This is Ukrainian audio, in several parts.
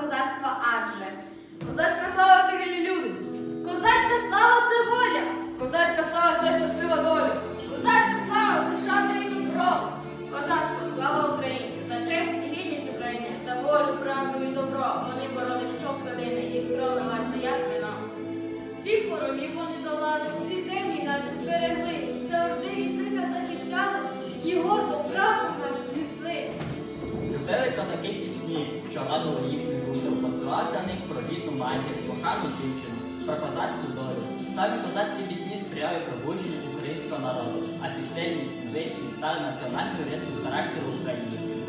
козацтва, адже Козацька слава це вільні люди. козацька слава це воля, Козацька слава це щаслива доля. Кохану дівчину, про козацьку долю. Саме козацькі пісні сприяють пробудженню українського народу, а пісенність, музичність стали національною рисою характеру українців.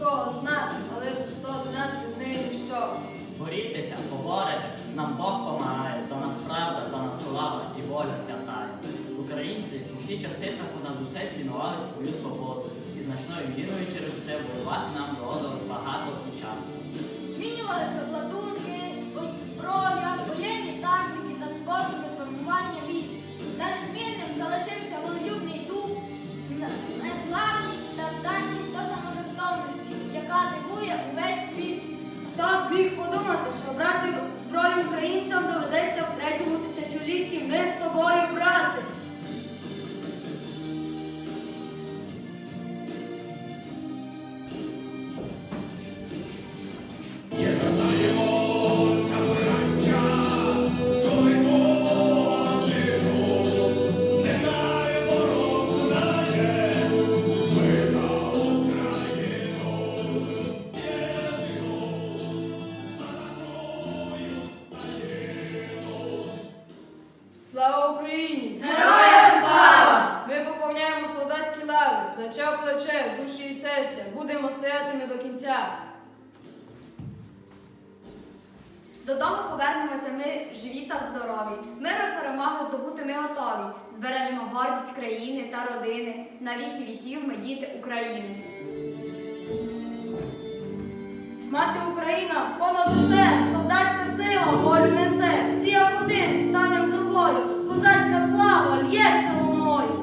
Не з нас, але хто з нас без неї ніщо. Борітеся, поборете, нам Бог помагає, за нас правда, за нас слава і воля святає. Українці у всі часи так над усе цінували свою свободу і значною мірою через це воювати нам доводилось багато і часто. Змінювалися обладунки, міг подумати, що брати зброю українцям доведеться в третьому тисячолітті ми з тобою брати. Україні! Героям слава! Ми поповняємо солдатські лави, плече в плече, душі і серця. Будемо стоятиме до кінця. Додому повернемося ми живі та здорові. Мир і перемога здобути ми готові. Збережемо гордість країни та родини. На віки віків ми діти України. Мати Україна, понад усе, солдатська сила, волю несе. Всі як один л'ється луною.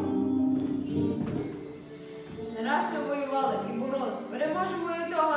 Не раз ми воювали і боролись, переможемо і цього